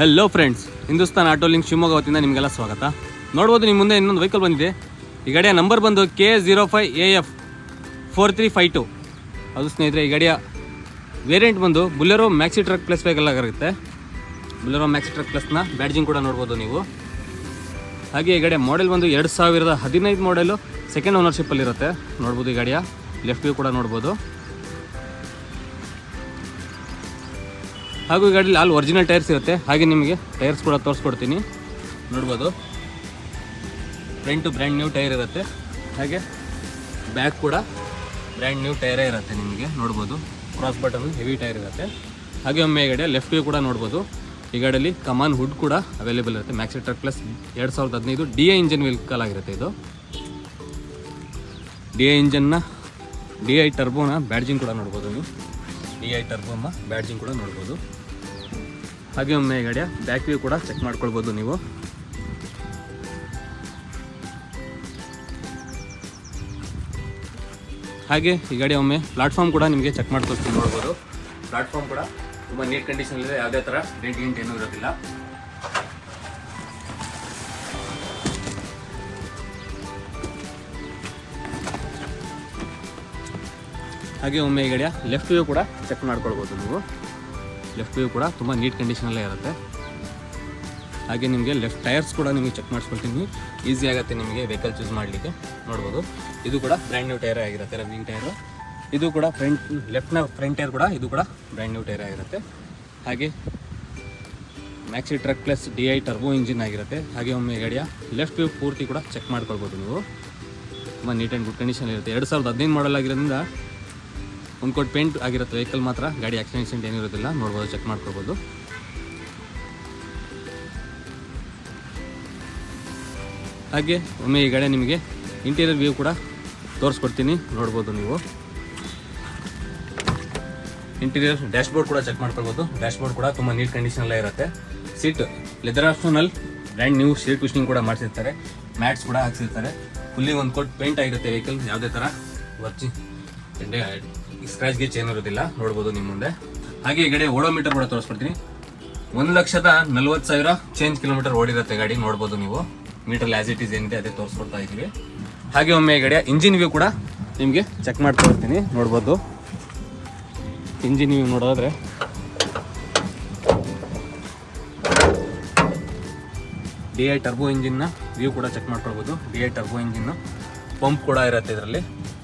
Hello friends Hindustan auto link Shivamogga ವತಿಯಿಂದ ನಿಮಗೆಲ್ಲ ಸ್ವಾಗತ. ನೋಡ್ಬೋದು ನಿಮ್ಮ ಮುಂದೆ ಇನ್ನೊಂದು ವೆಹಿಕಲ್ ಬಂದಿದೆ. ಈ ಗಾಡಿಯ ನಂಬರ್ ಬಂದು K zero five A F four three five two ಅದು ಸ್ನೇಹಿತರೆ, ಈ ಗಡಿಯ ವೇರಿಯಂಟ್ ಬಂದು Bolero maxi truck plus vehicle ಆಗಿರುತ್ತೆ. ಬುಲೆರೋ ಮ್ಯಾಕ್ಸಿ ಟ್ರಕ್ ಪ್ಲಸ್ನ ಬ್ಯಾಡ್ಜಿಂಗ್ ಕೂಡ ನೋಡ್ಬೋದು ನೀವು. ಹಾಗೆ ಈ ಗಾಡಿಯ ಮಾಡೆಲ್ ಬಂದು ಎರಡು ಸಾವಿರದ ಹದಿನೈದು ಮಾಡೆಲು ಸೆಕೆಂಡ್ ಓನರ್ಶಿಪ್ಪಲ್ಲಿರುತ್ತೆ ನೋಡ್ಬೋದು ಈ ಗಾಡಿಯ. ಲೆಫ್ಟ್ ವ್ಯೂ ಕೂಡ ನೋಡ್ಬೋದು. ಹಾಗೂ ಈ ಗಾಡೀಲಿ ಆಲ್ ಒರಿಜಿನಲ್ ಟೈರ್ಸ್ ಇರುತ್ತೆ. ಹಾಗೆ ನಿಮಗೆ ಟೈರ್ಸ್ ಕೂಡ ತೋರಿಸ್ಕೊಡ್ತೀನಿ. ನೋಡ್ಬೋದು. ಫ್ರಂಟ್ ಬ್ರ್ಯಾಂಡ್ ನ್ಯೂ ಟೈರ್ ಇರುತ್ತೆ. ಹಾಗೆ ಬ್ಯಾಕ್ ಕೂಡ ಬ್ರ್ಯಾಂಡ್ ನ್ಯೂ ಟೈರೇ ಇರುತ್ತೆ ನಿಮಗೆ. ನೋಡ್ಬೋದು. ಕ್ರಾಸ್ ಬಟನ್ ಹೆವಿ ಟೈರ್ ಇರುತ್ತೆ. ಹಾಗೆ ಒಮ್ಮೆ ಈ ಗಾಡಿಯ ಲೆಫ್ಟ್ ವ್ಯೂ ಕೂಡ ನೋಡ್ಬೋದು. ಈ ಗಾಡಿಯಲ್ಲಿ ಕಮಾನ್ ಹುಡ್ ಕೂಡ ಅವೈಲೇಬಲ್ ಇರುತ್ತೆ. ಮ್ಯಾಕ್ಸಿ ಟ್ರಕ್ ಪ್ಲಸ್ ಎರಡು ಸಾವಿರದ ಹದಿನೈದು ಡಿ ಎ ಇಂಜನ್ ವೆಹಿಕಲ್ ಆಗಿರುತ್ತೆ ಇದು. ಡಿ ಎ ಇಂಜನ್ನ ಡಿ ಐ ಟರ್ಬೋನ ಬ್ಯಾಡ್ಜಿಂಗ್ ಕೂಡ ನೋಡ್ಬೋದು ನೀವು. ಡಿ ಐ ಟರ್ಬೋನ ಬ್ಯಾಡ್ಜಿಂಗ್ ಕೂಡ ನೋಡ್ಬೋದು. ಹಾಗೆ ಒಮ್ಮೆ ಗಾಡಿಯ ಬ್ಯಾಕ್ ವ್ಯೂ ಕೂಡ ಚೆಕ್ ಮಾಡ್ಕೊಳ್ಬೋದು ನೀವು. ಹಾಗೆ ಈ ಗಾಡಿ ಒಮ್ಮೆ ಪ್ಲಾಟ್ಫಾರ್ಮ್ ಕೂಡ ನಿಮಗೆ ಚೆಕ್ ಮಾಡ್ಕೊಳ್ತೀನಿ ನೋಡ್ಬೋದು. ಪ್ಲಾಟ್ಫಾರ್ಮ್ ಕೂಡ ತುಂಬ ನೀಟ್ ಕಂಡೀಷನ್ ಇದೆ. ಯಾವುದೇ ಥರ ಡೆಂಟ್ ಗಿಂಟ್ ಏನೂ ಇರೋದಿಲ್ಲ. ಹಾಗೆ ಒಮ್ಮೆ ಈ ಗಾಡಿಯ ಲೆಫ್ಟ್ ವ್ಯೂ ಕೂಡ ಚೆಕ್ ಮಾಡ್ಕೊಳ್ಬೋದು ನೀವು. ಲೆಫ್ಟ್ ವ್ಯೂ ಕೂಡ ತುಂಬ ನೀಟ್ ಕಂಡೀಷನಲ್ಲೇ ಇರುತ್ತೆ. ಹಾಗೆ ನಿಮಗೆ ಲೆಫ್ಟ್ ಟೈರ್ಸ್ ಕೂಡ ನಿಮಗೆ ಚೆಕ್ ಮಾಡಿಸ್ಕೊಳ್ತೀನಿ. ಈಸಿ ಆಗುತ್ತೆ ನಿಮಗೆ ವೆಹಿಕಲ್ ಚೂಸ್ ಮಾಡಲಿಕ್ಕೆ. ನೋಡ್ಬೋದು. ಇದು ಕೂಡ ಬ್ರ್ಯಾಂಡ್ ನ್ಯೂ ಟೈರ್ ಆಗಿರುತ್ತೆ ರನ್ನಿಂಗ್ ಟೈರು ಇದು ಕೂಡ ಫ್ರಂಟ್ ಲೆಫ್ಟ್ನ ಫ್ರಂಟ್ ಟೈರ್ ಕೂಡ, ಇದು ಕೂಡ ಬ್ರ್ಯಾಂಡ್ ನ್ಯೂ ಟೈರ್ ಆಗಿರುತ್ತೆ. ಹಾಗೆ maxi truck plus D I turbo engine ಆಗಿರುತ್ತೆ. ಹಾಗೆ ಒಮ್ಮೆ ಗಾಡಿಯ ಲೆಫ್ಟ್ ವ್ಯೂ ಪೂರ್ತಿ ಕೂಡ ಚೆಕ್ ಮಾಡ್ಕೊಳ್ಬೋದು ನೀವು. ತುಂಬ ನೀಟ್ ಆ್ಯಂಡ್ ಗುಡ್ ಕಂಡೀಷನ್ ಇರುತ್ತೆ ಎರಡು ಸಾವಿರದ ಹದಿನೈದು ಮಾಡಲ್ ಆಗಿರೋದ್ರಿಂದ ಒಂದು ಕೋಟ್ ಪೇಂಟ್ ಆಗಿರುತ್ತೆ ವೆಹಿಕಲ್ ಮಾತ್ರ ಗಾಡಿ ಆಕ್ಸಿಡೆಂಟ್ ಏನಿರೋದಿಲ್ಲ ನೋಡ್ಬೋದು, ಚೆಕ್ ಮಾಡ್ಕೋಬೋದು ಹಾಗೆ ಒಮ್ಮೆ ಈ ಗಾಡಿ ನಿಮಗೆ ಇಂಟೀರಿಯರ್ ವ್ಯೂ ಕೂಡ ತೋರಿಸ್ಕೊಡ್ತೀನಿ. ನೋಡ್ಬೋದು ನೀವು. ಇಂಟೀರಿಯರ್ ಡ್ಯಾಶ್ಬೋರ್ಡ್ ಕೂಡ ಚೆಕ್ ಮಾಡ್ಕೊಳ್ಬೋದು. ಡ್ಯಾಶ್ಬೋರ್ಡ್ ಕೂಡ ತುಂಬ ನೀಟ್ ಕಂಡೀಷನಲ್ಲೇ ಇರುತ್ತೆ. ಸೀಟ್ ಲೆದರ್ ಆಪ್ಷನಲ್ಲಿ ಬ್ರ್ಯಾಂಡ್ ನ್ಯೂ ಸೀಟ್ ಟ್ವಿಸ್ಟಿಂಗ್ ಕೂಡ ಮಾಡಿಸಿರ್ತಾರೆ. ಮ್ಯಾಟ್ಸ್ ಕೂಡ ಹಾಕ್ಸಿರ್ತಾರೆ. ಫುಲ್ಲಿ ಒಂದು ಕೋಟ್ ಪೇಂಟ್ ಆಗಿರುತ್ತೆ ವೆಹಿಕಲ್, ಯಾವುದೇ ಥರ. ವರ್ಚಿ ಸ್ಕ್ರಾಚ್ ಗೀಚ್ ಚೇನ್ ಇರೋದಿಲ್ಲ ನೋಡ್ಬೋದು ನಿಮ್ಮ ಮುಂದೆ. ಹಾಗೆ ಈ ಓಡೋ ಓಡೋಮೀಟರ್ ಕೂಡ ತೋರಿಸ್ಕೊಡ್ತೀನಿ ಒಂದು ಲಕ್ಷದ ನಲ್ವತ್ತು ಸಾವಿರ ಚೇಂಜ್ ಕಿಲೋಮೀಟರ್ ಓಡಿರುತ್ತೆ ಗಾಡಿ, ನೋಡ್ಬೋದು ನೀವು. ಮೀಟರ್ ಆಸ್ ಇಟ್ ಈಸ್ ಏನಿದೆ ಅದೇ ತೋರಿಸ್ಕೊಡ್ತಾ ಇದ್ದೀವಿ. ಹಾಗೆ ಒಮ್ಮೆ ಈ ಗಾಡಿಯ ಇಂಜಿನ್ ವ್ಯೂ ಕೂಡ ನಿಮಗೆ ಚೆಕ್ ಮಾಡ್ಕೊಡ್ತೀನಿ ನೋಡ್ಬೋದು. ಇಂಜಿನ್ ವ್ಯೂ ನೋಡೋದ್ರೆ ಡಿ ಐ ಟರ್ಬೋ ಇಂಜಿನ್ನ ವ್ಯೂ ಕೂಡ ಚೆಕ್ ಮಾಡ್ಕೊಳ್ಬೋದು. ಡಿ ಐ ಟರ್ಬೋ ಇಂಜಿನ್ನು ಪಂಪ್ ಕೂಡ ಇರುತ್ತೆ ಇದರಲ್ಲಿ.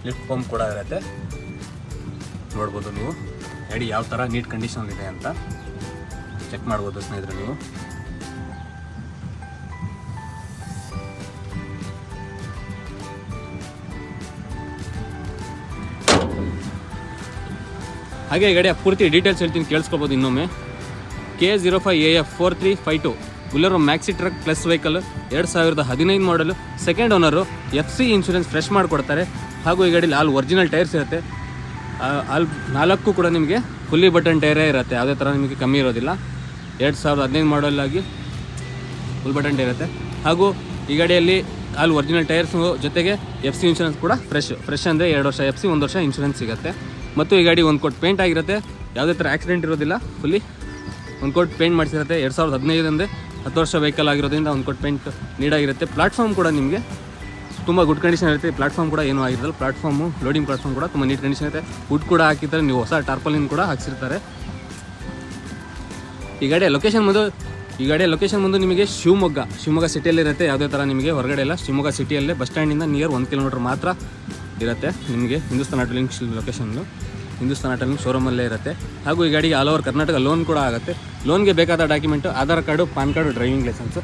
ಲಿಫ್ಟ್ ಪಂಪ್ ಕೂಡ ಇರುತ್ತೆ. ನೋಡ್ಬೋದು ನೀವು. ಗಾಡಿ ಯಾವ ಥರ ನೀಟ್ ಕಂಡೀಷನ್ ಇದೆ ಅಂತ ಚೆಕ್ ಮಾಡ್ಬೋದು ಸ್ನೇಹಿತರೆ ನೀವು. ಹಾಗೆ ಈ ಗಾಡಿಯ ಪೂರ್ತಿ ಡೀಟೇಲ್ಸ್ ಹೇಳ್ತೀನಿ, ಕೇಳಿಸ್ಕೊಬೋದು ಇನ್ನೊಮ್ಮೆ. K zero five A F four three five two Bolero maxi truck plus vehicle ಎರಡು ಸಾವಿರದ ಹದಿನೈದು ಮಾಡಲು second owner F C insurance fresh ಮಾಡಿಕೊಡ್ತಾರೆ. ಹಾಗೂ ಈ ಗಾಡೀಲಿ ಆಲ್ ಒರಿಜಿನಲ್ ಟೈರ್ಸ್ ಇರುತ್ತೆ. ಆಲ್ ನಾಲ್ಕು ಕೂಡ ನಿಮಗೆ ಫುಲ್ಲಿ ಬಟನ್ ಟೈರೇ ಇರುತ್ತೆ. ಯಾವುದೇ ಥರ ನಿಮಗೆ ಕಮ್ಮಿ ಇರೋದಿಲ್ಲ. ಎರಡು ಸಾವಿರದ ಹದಿನೈದು ಮಾಡಲಾಗಿ ಫುಲ್ ಬಟನ್ ಟೈರ್ ಇರುತ್ತೆ. ಹಾಗೂ ಈ ಗಾಡಿಯಲ್ಲಿ ಅಲ್ಲಿ ಒರಿಜಿನಲ್ ಟೈರ್ಸ್ ಜೊತೆಗೆ ಎಫ್ ಸಿ ಇನ್ಶೂರೆನ್ಸ್ ಕೂಡ ಫ್ರೆಶ್ ಫ್ರೆಶ್ ಅಂದರೆ ಎರಡು ವರ್ಷ ಎಫ್ ಸಿ ಒಂದು ವರ್ಷ ಇನ್ಶೂರೆನ್ಸ್ ಸಿಗುತ್ತೆ. ಮತ್ತು ಈ ಗಾಡಿ ಒಂದು ಕೋಟ್ ಪೇಂಟ್ ಆಗಿರುತ್ತೆ. ಯಾವುದೇ ಥರ ಆಕ್ಸಿಡೆಂಟ್ ಇರೋದಿಲ್ಲ ಫುಲ್ಲಿ ಒಂದು ಕೋಟ್ ಪೇಂಟ್ ಮಾಡಿಸಿರುತ್ತೆ. ಎರಡು ಸಾವಿರದ ಹದಿನೈದು ಅಂದರೆ ಹತ್ತು ವರ್ಷ ವೆಹಿಕಲ್ ಆಗಿರೋದ್ರಿಂದ ಒಂದು ಕೋಟ್ ಪೇಂಟ್ ನೀಡಾಗಿರುತ್ತೆ. ಪ್ಲಾಟ್ಫಾರ್ಮ್ ಕೂಡ ನಿಮಗೆ ತುಂಬ ಗುಡ್ ಕಂಡೀಷನ್ ಇರುತ್ತೆ. ಪ್ಲಾಟ್ಫಾರ್ಮ್ ಕೂಡ ಏನೂ ಆಗಿರಲ್ಲ ಪ್ಲಾಟ್ಫಾರ್ಮು ಲೋಡಿಂಗ್ ಪ್ಲಾಟ್ಫಾರ್ಮ್ ಕೂಡ ತುಂಬ ನೀಟ್ ಕಂಡೀಷನ್ ಇರುತ್ತೆ. ವುಡ್ ಕೂಡ ಹಾಕಿದ್ರೆ ನೀವು ಹೊಸ ಟಾರ್ಪಲಿನ್ ಕೂಡ ಹಾಕ್ಸಿರ್ತಾರೆ. ಈ ಗಾಡಿಯ ಲೊಕೇಶನ್ ಬಂದು, ಈ ಗಾಡಿಯ ಲೊಕೇಶನ್ ಬಂದು ನಿಮಗೆ ಶಿವಮೊಗ್ಗ. ಶಿವಮೊಗ್ಗ ಸಿಟಿಯಲ್ಲಿರುತ್ತೆ ಯಾವುದೇ ಥರ ನಿಮಗೆ ಹೊರಗಡೆ ಇಲ್ಲ. ಶಿವಮೊಗ್ಗ ಸಿಟಿಯಲ್ಲೇ ಬಸ್ ಸ್ಟ್ಯಾಂಡಿಂದ ನಿಯರ್ ಒಂದು ಕಿಲೋಮೀಟರ್ ಮಾತ್ರ ಇರುತ್ತೆ. ನಿಮಗೆ ಹಿಂದೂಸ್ತಾನ್ ಲೊಕೇಶನ್ ಲೊಕೇಶನ್ನು ಹಿಂದೂಸ್ತಾನ್ ಆಟೋ ಲಿಂಕ್ ಶೋರೂಮಲ್ಲೇ ಇರುತ್ತೆ. ಹಾಗೂ ಈ ಗಾಡಿಗೆ ಆಲ್ ಓವರ್ ಕರ್ನಾಟಕ ಲೋನ್ ಕೂಡ ಆಗುತ್ತೆ. ಲೋನ್ಗೆ ಬೇಕಾದ document Aadhaar card PAN card driving licence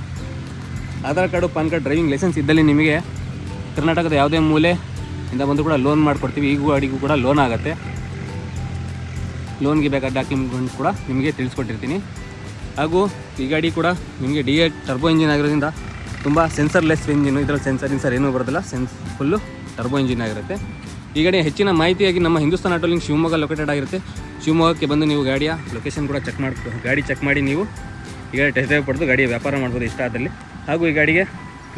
Aadhaar card PAN card driving licence ಇದ್ದಲ್ಲಿ ನಿಮಗೆ ಕರ್ನಾಟಕದ ಯಾವುದೇ ಮೂಲೆ ಇಂದ ಬಂದು ಕೂಡ ಲೋನ್ ಮಾಡಿಕೊಡ್ತೀವಿ. ಈಗ ಗಾಡಿಗೂ ಕೂಡ ಲೋನ್ ಆಗುತ್ತೆ. ಲೋನ್ಗೆ ಬೇಕಾದ ಡಾಕ್ಯುಮೆಂಟ್ ಕೂಡ ನಿಮಗೆ ತಿಳಿಸ್ಕೊಟ್ಟಿರ್ತೀನಿ. ಹಾಗೂ ಈ ಗಾಡಿ ಕೂಡ ನಿಮಗೆ ಡಿ ಎ ಟರ್ಬೋ ಇಂಜಿನ್ ಆಗಿರೋದ್ರಿಂದ ತುಂಬ ಸೆನ್ಸರ್ಲೆಸ್ ಇಂಜಿನು ಇದರಲ್ಲಿ ಸೆನ್ಸರ್ ಇನ್ಸರ್ ಏನೂ ಬರೋದಿಲ್ಲ. ಸೆನ್ಸ್ ಫುಲ್ಲು ಟರ್ಬೋ ಇಂಜಿನ್ ಆಗಿರುತ್ತೆ. ಈ ಗಾಡಿ ಹೆಚ್ಚಿನ ಮಾಹಿತಿಯಾಗಿ ನಮ್ಮ ಹಿಂದೂಸ್ತಾನ್ ಆಟೋಲಿಂಗ್ ಶಿವಮೊಗ್ಗ ಲೊಕೇಟೆಡ್ ಆಗಿರುತ್ತೆ. ಶಿವಮೊಗ್ಗಕ್ಕೆ ಬಂದು ನೀವು ಗಾಡಿಯ ಲೊಕೇಶನ್ ಕೂಡ ಚೆಕ್ ಮಾಡಿ, ಗಾಡಿ ಚೆಕ್ ಮಾಡಿ ನೀವು ಈ ಗಾಡಿ ಟೆಸ್ಟ್ ಡ್ರೈವ್ ಪಡೆದು ಗಾಡಿ ವ್ಯಾಪಾರ ಮಾಡ್ಬೋದು ಇಷ್ಟ ಆದಲ್ಲಿ. ಹಾಗೂ ಈ ಗಾಡಿಗೆ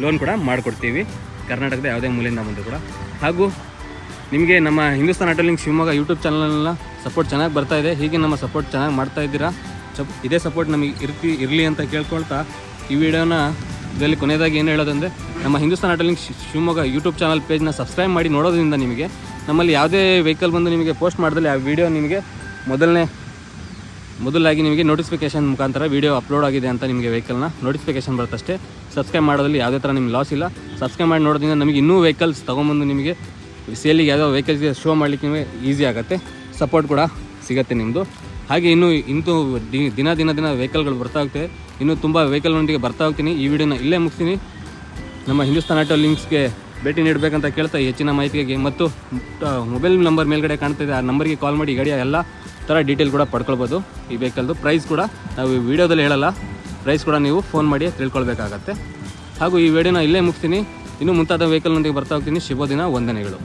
ಲೋನ್ ಕೂಡ ಮಾಡಿಕೊಡ್ತೀವಿ. ಕರ್ನಾಟಕದ ಯಾವುದೇ ಮೂಲೆಯಿಂದ ಬಂದರೂ ಕೂಡ. ಹಾಗೂ ನಿಮಗೆ ನಮ್ಮ Hindustan auto link Shivamogga YouTube ಚಾನಲ್ನ ಸಪೋರ್ಟ್ ಚೆನ್ನಾಗಿ ಬರ್ತಾ ಇದೆ. ಹೀಗೆ ನಮ್ಮ ಸಪೋರ್ಟ್ ಚೆನ್ನಾಗಿ ಮಾಡ್ತಾ ಇದ್ದೀರಾ? ಸಪ್ ಇದೇ ಸಪೋರ್ಟ್ ನಮಗೆ ಇರ್ತಿ, ಇರಲಿ ಅಂತ ಕೇಳ್ಕೊಳ್ತಾ ಈ ವಿಡಿಯೋನ ಇದರಲ್ಲಿ ಕೊನೆಯದಾಗಿ ಏನು ಹೇಳೋದಂದರೆ, ನಮ್ಮ Hindustan auto link Shivamogga YouTube channel ಪೇಜ್ನ subscribe ಮಾಡಿ ನೋಡೋದ್ರಿಂದ ನಿಮಗೆ ನಮ್ಮಲ್ಲಿ ಯಾವುದೇ ವೆಹಿಕಲ್ ಬಂದು ನಿಮಗೆ ಪೋಸ್ಟ್ ಮಾಡಿದಲ್ಲಿ ಆ ವಿಡಿಯೋ ನಿಮಗೆ ಮೊದಲನೇ ಮೊದಲಾಗಿ ನಿಮಗೆ ನೋಟಿಫಿಕೇಶನ್ ಮುಖಾಂತರ ವಿಡಿಯೋ ಅಪ್ಲೋಡ್ ಆಗಿದೆ ಅಂತ ನಿಮಗೆ ವೆಹಿಕಲ್ನ ನೋಟಿಫಿಕೇಶನ್ ಬರುತ್ತಷ್ಟೇ. ಸಬ್ಸ್ಕ್ರೈಬ್ ಮಾಡೋದ್ರಲ್ಲಿ ಯಾವುದೇ ಥರ ನಿಮ್ಗೆ ಲಾಸ್ ಇಲ್ಲ. ಸಬ್ಸ್ಕ್ರೈಬ್ ಮಾಡಿ ನೋಡೋದ್ರಿಂದ ನಮಗೆ ಇನ್ನೂ ವೆಹಿಕಲ್ಸ್ ತೊಗೊಂಬಂದು ನಿಮಗೆ ಸೇಲಿಗೆ ಯಾವುದೋ ವೆಹಿಕಲ್ಸ್ಗೆ ಶೋ ಮಾಡಲಿಕ್ಕೆ ನಿಮಗೆ ಈಸಿ ಆಗುತ್ತೆ. ಸಪೋರ್ಟ್ ಕೂಡ ಸಿಗುತ್ತೆ ನಿಮ್ಮದು ಹಾಗೆ ಇನ್ನೂ ಇಂತೂ ದಿನ ದಿನ ದಿನ ವೆಹಿಕಲ್ಗಳು ಬರ್ತಾ ಹೋಗ್ತವೆ. ಇನ್ನೂ ತುಂಬ ವೆಹಿಕಲ್ನೊಂದಿಗೆ ಬರ್ತಾ ಹೋಗ್ತೀನಿ. ಈ ವಿಡಿಯೋನ ಇಲ್ಲೇ ಮುಗಿಸ್ತೀನಿ. ನಮ್ಮ ಹಿಂದೂಸ್ತಾನ್ ಆಟೋ ಲಿಂಕ್ಸ್ಗೆ ಭೇಟಿ ನೀಡಬೇಕಂತ ಕೇಳ್ತಾ ಹೆಚ್ಚಿನ ಮಾಹಿತಿಗೆ ಮತ್ತು ಮೊಬೈಲ್ ನಂಬರ್ ಮೇಲ್ಗಡೆ ಕಾಣ್ತಿದೆ ಆ ನಂಬರ್ಗೆ ಕಾಲ್ ಮಾಡಿ ಗಾಡಿಯ ಎಲ್ಲ ಥರ ಡೀಟೇಲ್ ಕೂಡ ಪಡ್ಕೊಳ್ಬೋದು. ಈ ವೆಹಿಕಲ್ದು ಪ್ರೈಸ್ ಕೂಡ ನಾವು ಈ ವಿಡಿಯೋದಲ್ಲಿ ಹೇಳಲ್ಲ. ಪ್ರೈಸ್ ಕೂಡ ನೀವು ಫೋನ್ ಮಾಡಿ ತಿಳ್ಕೊಳ್ಬೇಕಾಗತ್ತೆ. ಹಾಗೂ ಈ ವಿಡಿಯೋನ ಇಲ್ಲೇ ಮುಗಿಸ್ತೀನಿ. ಇನ್ನೂ ಮುಂತಾದ ವೆಹಿಕಲ್ನೊಂದಿಗೆ ಬರ್ತಾ ಹೋಗ್ತೀನಿ. ಶುಭ ದಿನ, ವಂದನೆಗಳು.